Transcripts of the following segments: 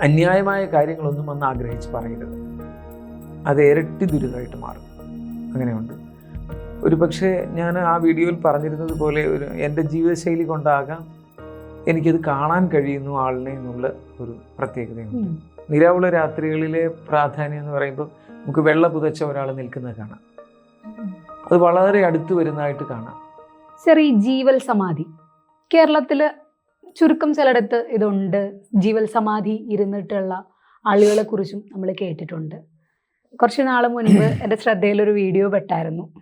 അന്യായമായ കാര്യങ്ങളൊന്നും അന്ന് ആഗ്രഹിച്ച് പറയരുത്. അത് ഇരട്ടി ദുരിതമായിട്ട് മാറും. അങ്ങനെയുണ്ട്. ഒരു പക്ഷേ ഞാൻ ആ വീഡിയോയിൽ പറഞ്ഞിരുന്നത് പോലെ ഒരു എന്റെ ജീവിതശൈലി കൊണ്ടാകാം എനിക്കത് കാണാൻ കഴിയുന്നു ആളിനെ എന്നുള്ള ഒരു പ്രത്യേകതയുണ്ട്. നിരാവുള്ള രാത്രികളിലെ പ്രാധാന്യം എന്ന് പറയുമ്പോൾ നമുക്ക് വെള്ള പുതച്ച ഒരാൾ നിൽക്കുന്നത് കാണാം. അത് വളരെ അടുത്ത് വരുന്നതായിട്ട് കാണാം. ഈ ജീവൽ സമാധി. കേരളത്തിൽ ചുരുക്കം ചിലയിടത്ത് ഇതുണ്ട്. ജീവൽ സമാധി ഇരുന്നിട്ടുള്ള ആളുകളെ കുറിച്ചും നമ്മൾ കേട്ടിട്ടുണ്ട്. കുറച്ച് നാൾ മുൻപ് എന്റെ ശ്രദ്ധയിലൊരു വീഡിയോ പെട്ടായിരുന്നു.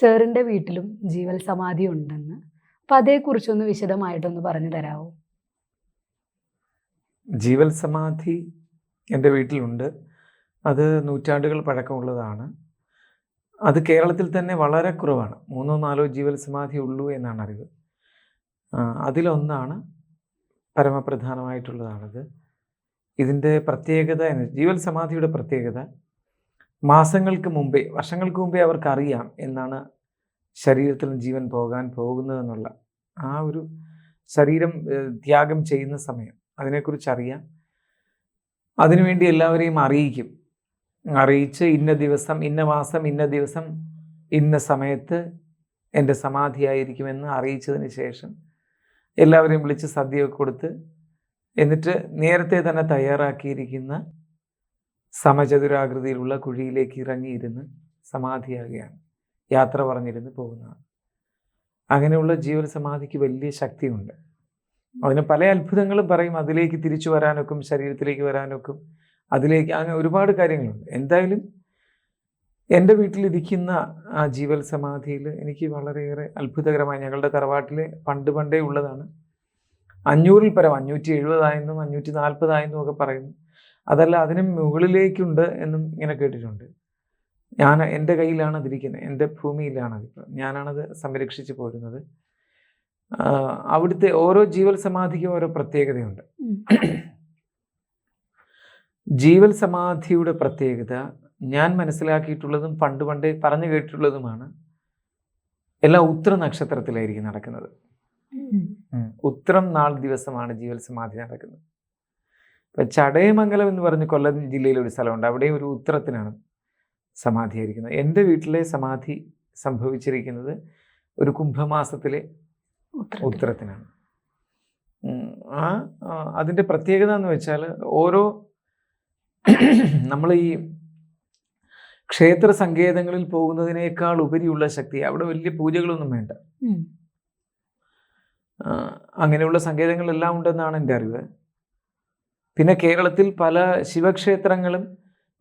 സാറിന്റെ വീട്ടിലും ജീവൽ സമാധി ഉണ്ടെന്ന്. അപ്പം അതേക്കുറിച്ചൊന്ന് വിശദമായിട്ടൊന്ന് പറഞ്ഞു തരാമോ ജീവൽ സമാധി എന്റെ വീട്ടിലുണ്ട്. അത് നൂറ്റാണ്ടുകൾ പഴക്കമുള്ളതാണ്. അത് കേരളത്തിൽ തന്നെ വളരെ കുറവാണ്. മൂന്നോ നാലോ ജീവൽ സമാധി ഉള്ളൂ എന്നാണ് അറിവ്. അതിലൊന്നാണ് പരമപ്രധാനമായിട്ടുള്ളതാണിത്. ഇതിന്റെ പ്രത്യേകത എന്ന് ജീവൽ സമാധിയുടെ പ്രത്യേകത മാസങ്ങൾക്ക് മുമ്പേ വർഷങ്ങൾക്ക് മുമ്പേ അവർക്കറിയാം എന്നാണ് ശരീരത്തിൽ ജീവൻ പോകാൻ പോകുന്നതെന്നുള്ള ആ ഒരു ശരീരം ത്യാഗം ചെയ്യുന്ന സമയം. അതിനെക്കുറിച്ച് അറിയാം അതിനുവേണ്ടി എല്ലാവരെയും അറിയിക്കും. അറിയിച്ച് ഇന്ന ദിവസം ഇന്ന മാസം ഇന്ന ദിവസം ഇന്ന സമയത്ത് എന്റെ സമാധിയായിരിക്കുമെന്ന് അറിയിച്ചതിന് ശേഷം എല്ലാവരെയും വിളിച്ച് സദ്യയൊക്കെ കൊടുത്ത് എന്നിട്ട് നേരത്തെ തന്നെ തയ്യാറാക്കിയിരിക്കുന്ന സമചതുരാകൃതിയിലുള്ള കുഴിയിലേക്ക് ഇറങ്ങിയിരുന്ന് സമാധിയാകുകയാണ്. യാത്ര പറഞ്ഞിരുന്ന് പോകുന്നതാണ്. അങ്ങനെയുള്ള ജീവൻ സമാധിക്ക് വലിയ ശക്തിയുണ്ട്. അതിന് പല അത്ഭുതങ്ങളും പറയും. അതിലേക്ക് തിരിച്ചു വരാനൊക്കും ശരീരത്തിലേക്ക് വരാനൊക്കും അതിലേക്ക് അങ്ങനെ ഒരുപാട് കാര്യങ്ങളുണ്ട്. എന്തായാലും എന്റെ വീട്ടിലിരിക്കുന്ന ആ ജീവൽ സമാധിയിൽ എനിക്ക് വളരെയേറെ അത്ഭുതകരമായി ഞങ്ങളുടെ തറവാട്ടിൽ പണ്ട് പണ്ടേ ഉള്ളതാണ്. അഞ്ഞൂറിൽ പരം അഞ്ഞൂറ്റി എഴുപതായെന്നും അഞ്ഞൂറ്റി നാൽപ്പതായെന്നും ഒക്കെ പറയുന്നു. അതല്ല അതിന് മുകളിലേക്കുണ്ട് എന്നും ഇങ്ങനെ കേട്ടിട്ടുണ്ട്. ഞാൻ എന്റെ കയ്യിലാണ് അതിരിക്കുന്നത് എന്റെ ഭൂമിയിലാണ് അതിപ്പോൾ ഞാനാണത് സംരക്ഷിച്ചു പോരുന്നത്. അവിടുത്തെ ഓരോ ജീവൽ സമാധിക്കും ഓരോ പ്രത്യേകതയുണ്ട്. ജീവൽ സമാധിയുടെ പ്രത്യേകത ഞാൻ മനസ്സിലാക്കിയിട്ടുള്ളതും പണ്ട് പണ്ടേ പറഞ്ഞു കേട്ടിട്ടുള്ളതുമാണ് എല്ലാം ഉത്തര നക്ഷത്രത്തിലായിരിക്കും നടക്കുന്നത്. ഉത്തരം നാൾ ദിവസമാണ് ജീവൽ സമാധി നടക്കുന്നത്. ഇപ്പം ചടയമംഗലം എന്ന് പറഞ്ഞ് കൊല്ലം ജില്ലയിൽ ഒരു സ്ഥലമുണ്ട്. അവിടെ ഒരു ഉത്തരത്തിനാണ് സമാധി ആയിരിക്കുന്നത്. എന്റെ വീട്ടിലെ സമാധി സംഭവിച്ചിരിക്കുന്നത് ഒരു കുംഭമാസത്തിലെ. ഉത്തരത്തിനാണ് ആ ആ, അതിന്റെ പ്രത്യേകത എന്ന് വെച്ചാൽ ഓരോ നമ്മൾ ഈ ക്ഷേത്ര സങ്കേതങ്ങളിൽ പോകുന്നതിനേക്കാൾ ഉപരിയുള്ള ശക്തി. അവിടെ വലിയ പൂജകളൊന്നും വേണ്ട. അങ്ങനെയുള്ള സങ്കേതങ്ങളെല്ലാം ഉണ്ടെന്നാണ് എന്റെ അറിവ്. പിന്നെ കേരളത്തിൽ പല ശിവക്ഷേത്രങ്ങളും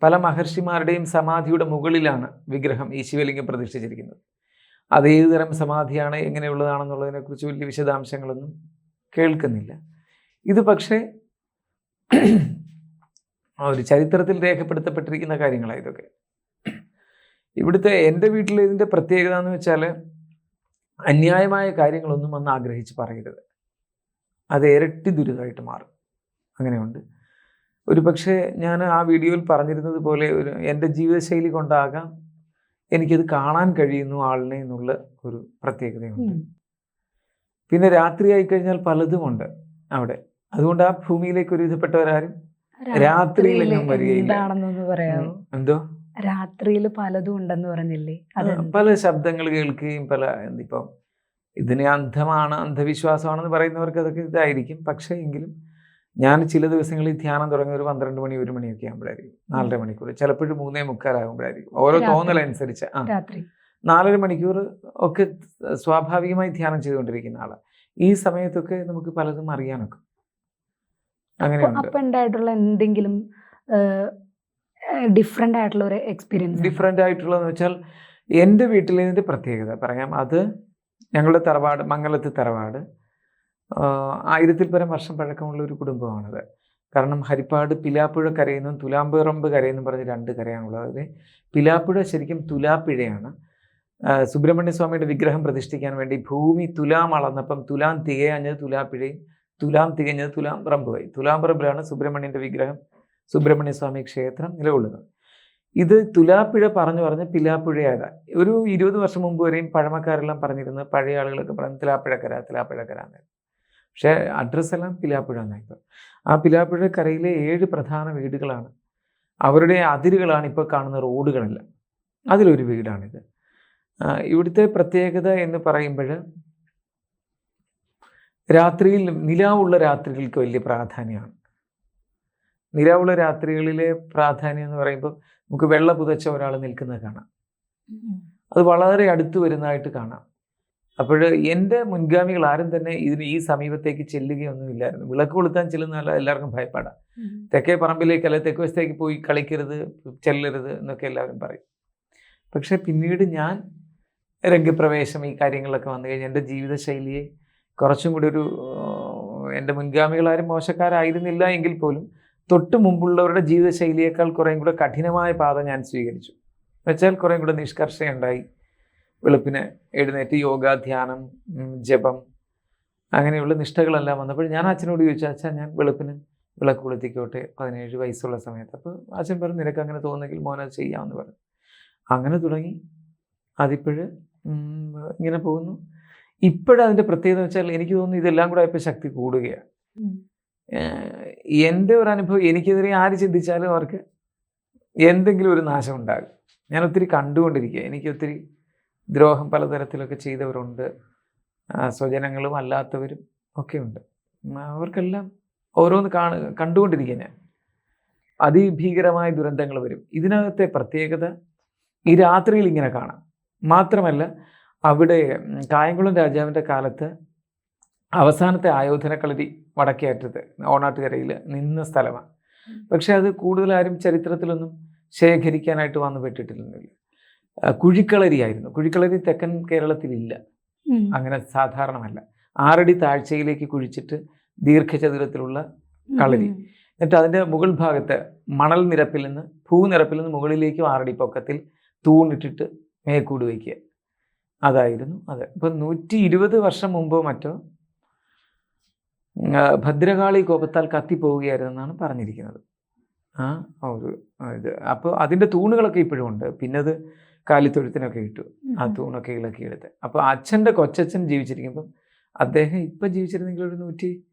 പല മഹർഷിമാരുടെയും സമാധിയുടെ മുകളിലാണ് വിഗ്രഹം ഈ ശിവലിംഗം പ്രതിഷ്ഠിച്ചിരിക്കുന്നത്. അത് ഏത് തരം സമാധിയാണ് എങ്ങനെയുള്ളതാണെന്നുള്ളതിനെക്കുറിച്ച് വലിയ വിശദാംശങ്ങളൊന്നും കേൾക്കുന്നില്ല. ഇത് പക്ഷേ ഒരു ചരിത്രത്തിൽ രേഖപ്പെടുത്തപ്പെട്ടിരിക്കുന്ന കാര്യങ്ങളാണ് ഇതൊക്കെ. ഇവിടുത്തെ എന്റെ വീട്ടിൽ ഇതിന്റെ പ്രത്യേകത എന്ന് വെച്ചാൽ അന്യായമായ കാര്യങ്ങളൊന്നും വന്ന് ആഗ്രഹിച്ച് പറയരുത്. അത് ഇരട്ടി ദുരിതമായിട്ട് മാറും. അങ്ങനെയുണ്ട്. ഒരു പക്ഷേ ഞാൻ ആ വീഡിയോയിൽ പറഞ്ഞിരുന്നത് പോലെ ഒരു എന്റെ ജീവിതശൈലി കൊണ്ടാകാം എനിക്കത് കാണാൻ കഴിയുന്നു ആളിനെ എന്നുള്ള ഒരു പ്രത്യേകതയുണ്ട്. പിന്നെ രാത്രിയായി കഴിഞ്ഞാൽ പലതുമുണ്ട് അവിടെ. അതുകൊണ്ട് ആ ഭൂമിയിലേക്ക് ഒരു വിധപ്പെട്ടവരാരും രാത്രിയിലെങ്ങും വരികയില്ല. എന്തോ? രാത്രിയിൽ പലതും ഉണ്ടെന്ന് പറഞ്ഞില്ലേ? അത് പല ശബ്ദങ്ങൾ കേൾക്കുകയും പല ഇപ്പം ഇതിനെ അന്ധമാണ് അന്ധവിശ്വാസമാണെന്ന് പറയുന്നവർക്ക് അതൊക്കെ ഇതായിരിക്കും. പക്ഷേ എങ്കിലും ഞാൻ ചില ദിവസങ്ങളിൽ ധ്യാനം തുടങ്ങിയ ഒരു പന്ത്രണ്ട് മണി ഒരു മണിയൊക്കെ ആകുമ്പോഴായിരിക്കും. നാലര മണിക്കൂർ ചിലപ്പോഴും മൂന്നേ മുക്കാലാകുമ്പോഴായിരിക്കും. ഓരോ. തോന്നലനുസരിച്ച്. ആ. രാത്രി. നാലര മണിക്കൂർ ഒക്കെ സ്വാഭാവികമായി ധ്യാനം ചെയ്തുകൊണ്ടിരിക്കുന്ന ആളാണ് ഈ സമയത്തൊക്കെ നമുക്ക് പലതും അറിയാനൊക്കെ. അങ്ങനെ അങ്ങനെയുണ്ട്. എന്തെങ്കിലും ഡിഫറെന്റ് ആയിട്ടുള്ള ഒരു എക്സ്പീരിയൻസ് ഡിഫറെന്റ് ആയിട്ടുള്ളതെന്ന് വെച്ചാൽ എന്റെ വീട്ടിലേതിന്റെ പ്രത്യേകത പറയാം. അത് ഞങ്ങളുടെ തറവാട് മംഗലത്ത് തറവാട്. ആയിരത്തിൽ പരം വർഷം പഴക്കമുള്ള ഒരു കുടുംബമാണത്. കാരണം ഹരിപ്പാട് പിലാപ്പുഴ കരയെന്നും തുലാമ്പുറമ്പ് കരയെന്നും പറഞ്ഞ് രണ്ട് കരയാണുള്ളത്. അതിൽ പിലാപ്പുഴ ശരിക്കും തുലാപ്പിഴയാണ്. സുബ്രഹ്മണ്യ സ്വാമിയുടെ വിഗ്രഹം പ്രതിഷ്ഠിക്കാൻ വേണ്ടി ഭൂമി തുലാം അളന്നപ്പം തുലാം തികയാഞ്ഞത് തുലാപ്പിഴയും തുലാം തികഞ്ഞത് തുലാം പറമ്പുമായി തുലാം പറമ്പിലാണ് സുബ്രഹ്മണ്യന്റെ വിഗ്രഹം സുബ്രഹ്മണ്യ സ്വാമി ക്ഷേത്രം നിലകൊള്ളുന്നത് ഇത് തുലാപ്പിഴ പറഞ്ഞു പറഞ്ഞ് പിലാപ്പുഴയായതാണ് ഒരു ഇരുപത് വർഷം മുമ്പ് വരെയും പഴമക്കാരെല്ലാം പറഞ്ഞിരുന്നത് പഴയ ആളുകളൊക്കെ പറഞ്ഞു തിലാപ്പുഴക്കര തിലാപ്പുഴക്കര എന്ന്. പക്ഷേ അഡ്രസ്സെല്ലാം പിലാപ്പുഴ എന്നായിപ്പോൾ ആ പിലാപ്പുഴ കരയിലെ ഏഴ് പ്രധാന വീടുകളാണ്. അവരുടെ അതിരുകളാണ് ഇപ്പോൾ കാണുന്ന റോഡുകളെല്ലാം. അതിലൊരു വീടാണിത്. ഇവിടുത്തെ പ്രത്യേകത എന്ന് പറയുമ്പോൾ രാത്രിയിൽ നിലാവുള്ള രാത്രികൾക്ക് വലിയ പ്രാധാന്യമാണ്. നിലാവുള്ള രാത്രികളിലെ പ്രാധാന്യം എന്ന് പറയുമ്പോൾ നമുക്ക് വെള്ള പുതച്ച ഒരാൾ നിൽക്കുന്നത് കാണാം. അത് വളരെ അടുത്ത് വരുന്നതായിട്ട് കാണാം. അപ്പോൾ എന്റെ മുൻഗാമികൾ ആരും തന്നെ ഇതിന് ഈ സമീപത്തേക്ക് ചെല്ലുകയൊന്നുമില്ലായിരുന്നു വിളക്ക് കൊളുത്താൻ ചെല്ലുന്നതല്ല എല്ലാവർക്കും ഭയപ്പാടാണ് തെക്കേ പറമ്പിലേക്ക് അല്ലെ തെക്ക് വശത്തേക്ക് പോയി കളിക്കരുത് ചെല്ലരുത് എന്നൊക്കെ എല്ലാവരും പറയും. പക്ഷെ പിന്നീട് ഞാൻ രംഗപ്രവേശം ഈ കാര്യങ്ങളൊക്കെ വന്നു കഴിഞ്ഞാൽ എന്റെ ജീവിതശൈലിയെ കുറച്ചും കൂടി ഒരു എന്റെ മുൻഗാമികളാരും മോശക്കാരായിരുന്നില്ല എങ്കിൽ പോലും തൊട്ട് മുമ്പുള്ളവരുടെ ജീവിതശൈലിയേക്കാൾ കുറേയും കൂടെ കഠിനമായ പാത ഞാൻ സ്വീകരിച്ചു. എന്നുവെച്ചാൽ കുറേയും കൂടെ നിഷ്കർഷയുണ്ടായി. വെളുപ്പിന് എഴുന്നേറ്റ് യോഗ ധ്യാനം ജപം അങ്ങനെയുള്ള നിഷ്ഠകളെല്ലാം വന്നപ്പോൾ ഞാൻ അച്ഛനോട് ചോദിച്ചു അച്ഛൻ ഞാൻ വെളുപ്പിന് വിളക്ക് കൊളുത്തിക്കോട്ടെ പതിനേഴ് വയസ്സുള്ള സമയത്ത്. അപ്പോൾ അച്ഛൻ പറഞ്ഞു നിനക്ക് അങ്ങനെ തോന്നുന്നെങ്കിൽ മോനത് ചെയ്യാമെന്ന് പറഞ്ഞു. അങ്ങനെ തുടങ്ങി. അതിപ്പോഴ് ഇങ്ങനെ പോകുന്നു. ഇപ്പോഴതിന്റെ പ്രത്യേകത വെച്ചാൽ എനിക്ക് തോന്നുന്നു ഇതെല്ലാം കൂടെ ഇപ്പോൾ ശക്തി കൂടുകയാണ്. എന്റെ ഒരു അനുഭവം എനിക്കെതിരെ ആര് ചിന്തിച്ചാലും അവർക്ക് എന്തെങ്കിലും ഒരു നാശം ഉണ്ടാകും. ഞാൻ ഒത്തിരി കണ്ടുകൊണ്ടിരിക്കുക എനിക്ക് ഒത്തിരി ദ്രോഹം പലതരത്തിലൊക്കെ ചെയ്തവരുണ്ട്. സ്വജനങ്ങളും അല്ലാത്തവരും ഒക്കെ ഉണ്ട്. അവർക്കെല്ലാം ഓരോന്ന് കാണു കണ്ടുകൊണ്ടിരിക്കുക ഞാൻ. അതിഭീകരമായ ദുരന്തങ്ങൾ വരും. ഇതിനകത്തെ പ്രത്യേകത ഈ രാത്രിയിൽ ഇങ്ങനെ കാണാം. മാത്രമല്ല അവിടെ കായംകുളം രാജാവിന്റെ കാലത്ത് അവസാനത്തെ ആയോധന കളരി വടക്കേറ്റത്ത് ഓണാട്ടുകരയിൽ നിന്ന സ്ഥലമാണ്. പക്ഷേ അത് കൂടുതലാരും ചരിത്രത്തിലൊന്നും ശേഖരിക്കാനായിട്ട് വന്നു പെട്ടിട്ടില്ല കുഴിക്കളരിയായിരുന്നു. കുഴിക്കളരി തെക്കൻ കേരളത്തിലില്ല. അങ്ങനെ സാധാരണമല്ല. ആറടി താഴ്ചയിലേക്ക് കുഴിച്ചിട്ട് ദീർഘചതുരത്തിലുള്ള കളരി. എന്നിട്ട് അതിന്റെ മുകൾ ഭാഗത്ത് മണൽ നിരപ്പിൽ നിന്ന് ഭൂനിരപ്പിൽ നിന്ന് മുകളിലേക്കും ആറടി പൊക്കത്തിൽ തൂണിട്ടിട്ട് മേക്കൂട് വയ്ക്കുക. അതായിരുന്നു അത്. ഇപ്പം നൂറ്റി ഇരുപത് വർഷം മുമ്പോ മറ്റോ ഭദ്രകാളി കോപത്താൽ കത്തിപ്പോവുകയായിരുന്നു എന്നാണ് പറഞ്ഞിരിക്കുന്നത്. ആ ഒരു ഇത്. അപ്പോൾ അതിന്റെ തൂണുകളൊക്കെ ഇപ്പോഴും ഉണ്ട്. പിന്നെ അത് കാലിത്തൊഴുത്തിനൊക്കെ ഇട്ടു. ആ തൂണൊക്കെ ഇളക്കി എടുത്ത്. അപ്പോൾ അച്ഛന്റെ കൊച്ചച്ഛൻ ജീവിച്ചിരിക്കുമ്പം അദ്ദേഹം ഇപ്പം ജീവിച്ചിരുന്നെങ്കിൽ ഒരു നൂറ്റി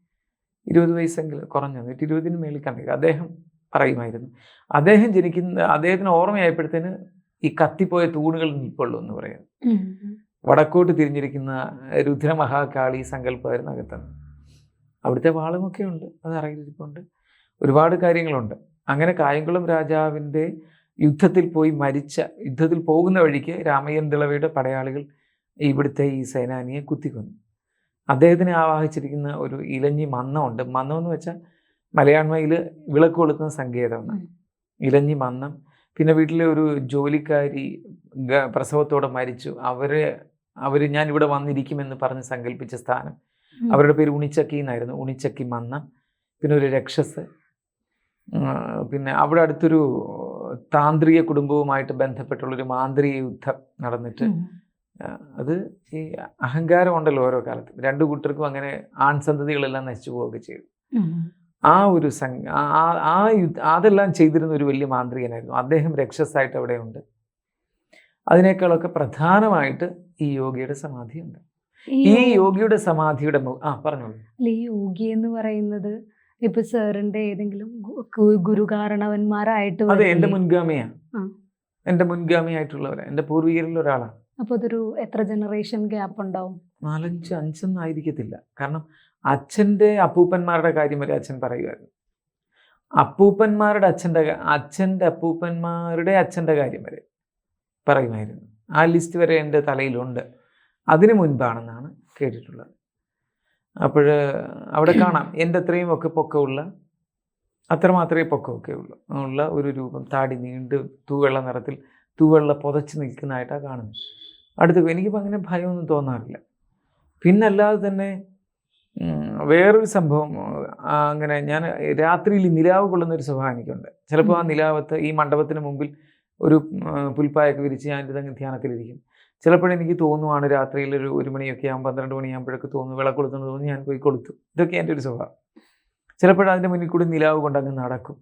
ഇരുപത് വയസ്സെങ്കിലും കുറഞ്ഞു. നൂറ്റി ഇരുപതിന് മേളിൽ കണ്ടെങ്കിൽ അദ്ദേഹം പറയുമായിരുന്നു. അദ്ദേഹം ജനിക്കുന്ന അദ്ദേഹത്തിന് ഓർമ്മയായപ്പോഴത്തേന് ഈ കത്തിപ്പോയ തൂണുകൾ നിൽപ്പുള്ളൂ എന്ന് പറയുന്നത് വടക്കോട്ട് തിരിഞ്ഞിരിക്കുന്ന രുദ്രമഹാകാളി സങ്കല്പമായിരുന്നു അവിടുത്തെ വാളുമൊക്കെ ഉണ്ട് അത് അറിയിച്ചിട്ടുണ്ട് ഒരുപാട് കാര്യങ്ങളുണ്ട്. അങ്ങനെ കായംകുളം രാജാവിന്റെ യുദ്ധത്തിൽ പോയി മരിച്ച യുദ്ധത്തിൽ പോകുന്ന വഴിക്ക് രാമയ്യൻ തിളവയുടെ പടയാളികൾ ഇവിടുത്തെ ഈ സേനാനിയെ കുത്തിക്കൊന്നു. അദ്ദേഹത്തിനെ ആവാഹിച്ചിരിക്കുന്ന ഒരു ഇലഞ്ഞി മന്നമുണ്ട്. മന്നം എന്ന് വെച്ചാൽ മലയാണ്മയിൽ വിളക്ക് കൊളുത്തുന്ന സങ്കേതമാണ്. ഇലഞ്ഞി മന്നം. പിന്നെ വീട്ടിലെ ഒരു ജോലിക്കാരി പ്രസവത്തോടെ മരിച്ചു. അവരെ അവർ ഞാൻ ഇവിടെ വന്നിരിക്കുമെന്ന് പറഞ്ഞ് സങ്കല്പിച്ച സ്ഥാനം. അവരുടെ പേര് ഉണിച്ചക്കി എന്നായിരുന്നു. ഉണിച്ചക്കി മന്നം പിന്നെ ഒരു രക്ഷസ് പിന്നെ അവിടെ അടുത്തൊരു താന്ത്രിക കുടുംബവുമായിട്ട് ബന്ധപ്പെട്ടുള്ളൊരു മാന്ത്രിക യുദ്ധം നടന്നിട്ട് അത് ഈ അഹങ്കാരം ഉണ്ടല്ലോ ഓരോ കാലത്തും. രണ്ടു കൂട്ടർക്കും അങ്ങനെ ആൺസന്തതികളെല്ലാം നശിച്ചു പോവുകയൊക്കെ ചെയ്തു. ആ ഒരു സംഘ ആ- യുദ്ധ അതെല്ലാം ചെയ്തിരുന്ന ഒരു വലിയ മാന്ത്രികനായിരുന്നു. അദ്ദേഹം രക്ഷസായിട്ട് അവിടെയുണ്ട്. അതിനേക്കാളൊക്കെ പ്രധാനമായിട്ട് ഈ യോഗിയുടെ സമാധിയുണ്ട്. ഈ യോഗിയുടെ സമാധിയുടെ ആ പറഞ്ഞോളൂ ഈ യോഗി എന്ന് പറയുന്നത് ഇപ്പൊ സാറിന്റെ ഏതെങ്കിലും ഗുരുകാരണവന്മാരായിട്ട് അതെ എന്റെ മുൻഗാമിയാ. മുൻഗാമിയാണ് എന്റെ മുൻഗാമിയായിട്ടുള്ളവരാ. എന്റെ പൂർവികരിൽ ഒരാളാണ് അപ്പൊ അതൊരു എത്ര ജനറേഷൻ ഗ്യാപ്പ് ഉണ്ടാവും നാലഞ്ച് അഞ്ചൊന്നും ആയിരിക്കത്തില്ല. കാരണം അച്ഛന്റെ അപ്പൂപ്പന്മാരുടെ കാര്യം വരെ അച്ഛൻ പറയുമായിരുന്നു അപ്പൂപ്പന്മാരുടെ അച്ഛന്റെ അച്ഛന്റെ അച്ഛന്റെ അപ്പൂപ്പന്മാരുടെ അച്ഛന്റെ കാര്യം വരെ പറയുമായിരുന്നു. ആ ലിസ്റ്റ് വരെ എന്റെ തലയിലുണ്ട്. അതിനു മുൻപാണെന്നാണ് കേട്ടിട്ടുള്ളത്. അപ്പോൾ അവിടെ കാണാം. എന്റെ അത്രയും ഒക്കെ പൊക്കമുള്ള അത്രമാത്രമേ പൊക്കമൊക്കെ ഉള്ളൂ. ഉള്ള ഒരു രൂപം താടി നീണ്ട് തൂവെള്ള നിറത്തിൽ തൂവെള്ള പുതച്ച് നിൽക്കുന്നതായിട്ടാണ് കാണുന്നത്. അടുത്ത് എനിക്കിപ്പോൾ അങ്ങനെ ഭയമൊന്നും തോന്നാറില്ല. പിന്നല്ലാതെ തന്നെ വേറൊരു സംഭവം അങ്ങനെ ഞാൻ രാത്രിയിൽ നിലാവ് കൊള്ളുന്ന ഒരു സ്വഭാവം എനിക്കുണ്ട്. ചിലപ്പോൾ ആ നിലാവത്ത് ഈ മണ്ഡപത്തിന് മുമ്പിൽ ഒരു പുൽപ്പായൊക്കെ വിരിച്ച് ഞാൻ ഇതങ്ങ് ധ്യാനത്തിലിരിക്കും. ചിലപ്പോഴെനിക്ക് തോന്നുവാണ് രാത്രിയിൽ ഒരു ഒരു മണിയൊക്കെ ആകും പന്ത്രണ്ട് മണിയാകുമ്പോഴൊക്കെ തോന്നുന്നു വിളക്കൊളുത്തുന്നത് തോന്നി ഞാൻ പോയി കൊടുത്തു. ഇതൊക്കെ എന്റെ ഒരു സ്വഭാവം. ചിലപ്പോൾ അതിന്റെ മുന്നിൽ കൂടി നിലാവ് കൊണ്ടങ്ങ് നടക്കും.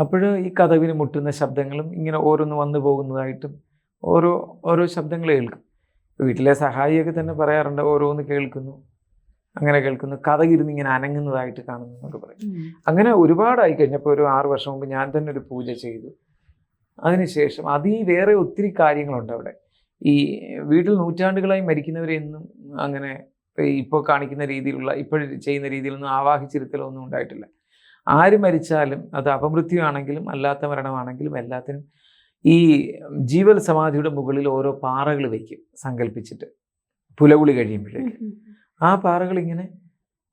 അപ്പോൾ ഈ കഥവിന് മുട്ടുന്ന ശബ്ദങ്ങളും ഇങ്ങനെ ഓരോന്ന് വന്നു പോകുന്നതായിട്ടും ഓരോ ഓരോ ശബ്ദങ്ങൾ കേൾക്കും. വീട്ടിലെ സഹായിയൊക്കെ തന്നെ പറയാറുണ്ട് ഓരോന്ന് കേൾക്കുന്നു അങ്ങനെ കേൾക്കുന്നു. കഥകിരുന്ന് ഇങ്ങനെ അനങ്ങുന്നതായിട്ട് കാണുന്നു എന്നൊക്കെ പറയും. അങ്ങനെ ഒരുപാടായി കഴിഞ്ഞപ്പോൾ ഒരു ആറ് വർഷം മുമ്പ് ഞാൻ തന്നെ ഒരു പൂജ ചെയ്തു. അതിനുശേഷം അതീ വേറെ ഒത്തിരി കാര്യങ്ങളുണ്ട് അവിടെ. ഈ വീട്ടിൽ നൂറ്റാണ്ടുകളായി മരിക്കുന്നവരെ എന്നും അങ്ങനെ ഇപ്പോൾ കാണിക്കുന്ന രീതിയിലുള്ള ഇപ്പോൾ ചെയ്യുന്ന രീതിയിലൊന്നും ആവാഹിച്ചിരുത്തലോ ഒന്നും ഉണ്ടായിട്ടില്ല. ആര് മരിച്ചാലും അത് അപമൃത്യുവാണെങ്കിലും അല്ലാത്ത മരണമാണെങ്കിലും എല്ലാത്തിനും ഈ ജീവൽ സമാധിയുടെ മുകളിൽ ഓരോ പാറകൾ വയ്ക്കും സങ്കല്പിച്ചിട്ട് പുലകുളി കഴിയുമ്പോഴേക്ക്. ആ പാറകൾ ഇങ്ങനെ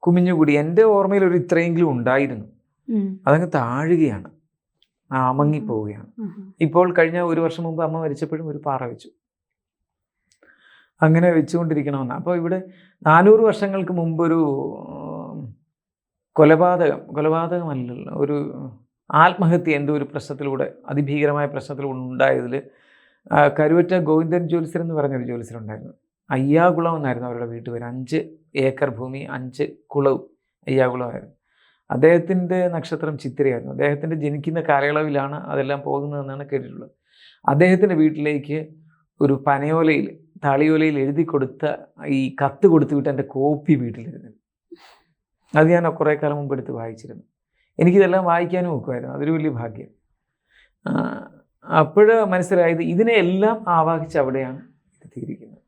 കുമിഞ്ഞുകൂടി. എന്റെ ഓർമ്മയിൽ ഒരു ഇത്രയെങ്കിലും ഉണ്ടായിരുന്നു. അതങ്ങ് താഴുകയാണ്. ആ അമങ്ങിപ്പോവുകയാണ് ഇപ്പോൾ കഴിഞ്ഞ ഒരു വർഷം മുമ്പ് അമ്മ മരിച്ചപ്പോഴും ഒരു പാറ വെച്ചു. അങ്ങനെ വെച്ചുകൊണ്ടിരിക്കണമെന്ന്. അപ്പോൾ ഇവിടെ നാനൂറ് വർഷങ്ങൾക്ക് മുമ്പ് ഒരു ഉം, കൊലപാതകം കൊലപാതകമല്ലല്ലോ ഒരു ആത്മഹത്യ എന്തോ ഒരു പ്രശ്നത്തിലൂടെ അതിഭീകരമായ പ്രശ്നത്തിലൂടെ ഉണ്ടായതിൽ കരുവറ്റ ഗോവിന്ദൻ ജ്യോത്സ്യർ എന്ന് പറഞ്ഞൊരു ജ്യോത്സ്യരുണ്ടായിരുന്നു അയ്യാകുളം എന്നായിരുന്നു അവരുടെ വീട്ടുപേര് അഞ്ച് ഏക്കർ ഭൂമി അഞ്ച് കുളവും അയ്യാകുളമായിരുന്നു. അദ്ദേഹത്തിന്റെ നക്ഷത്രം ചിത്രയായിരുന്നു അദ്ദേഹത്തിന്റെ ജനിക്കുന്ന കാലയളവിലാണ് അതെല്ലാം പോകുന്നതെന്നാണ് കേട്ടിട്ടുള്ളത്. അദ്ദേഹത്തിന്റെ വീട്ടിലേക്ക് ഒരു പനയോലയിൽ താളിയോലയിൽ എഴുതി കൊടുത്ത ഈ കത്ത് കൊടുത്തു വിട്ട് എന്റെ കോപ്പി വീട്ടിലിരുന്നു അത് ഞാൻ കുറേ കാലം മുമ്പ് എടുത്ത് വായിച്ചിരുന്നു. എനിക്കിതെല്ലാം വായിക്കാനും ഒക്കുമായിരുന്നു. അതൊരു വലിയ ഭാഗ്യം. അപ്പോൾ മനസ്സിലായത് ഇതിനെല്ലാം ആവാഹിച്ച് അവിടെയാണ് എത്തിയിരിക്കുന്നത്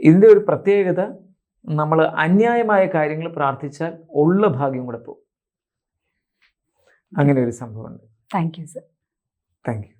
ഇതിന്റെ ഒരു പ്രത്യേകത നമ്മൾ അന്യായമായ കാര്യങ്ങൾ പ്രാർത്ഥിച്ചാൽ ഉള്ള ഭാഗ്യം കൂടെ പോകും. അങ്ങനെ ഒരു സംഭവമുണ്ട്. Thank you sir thank you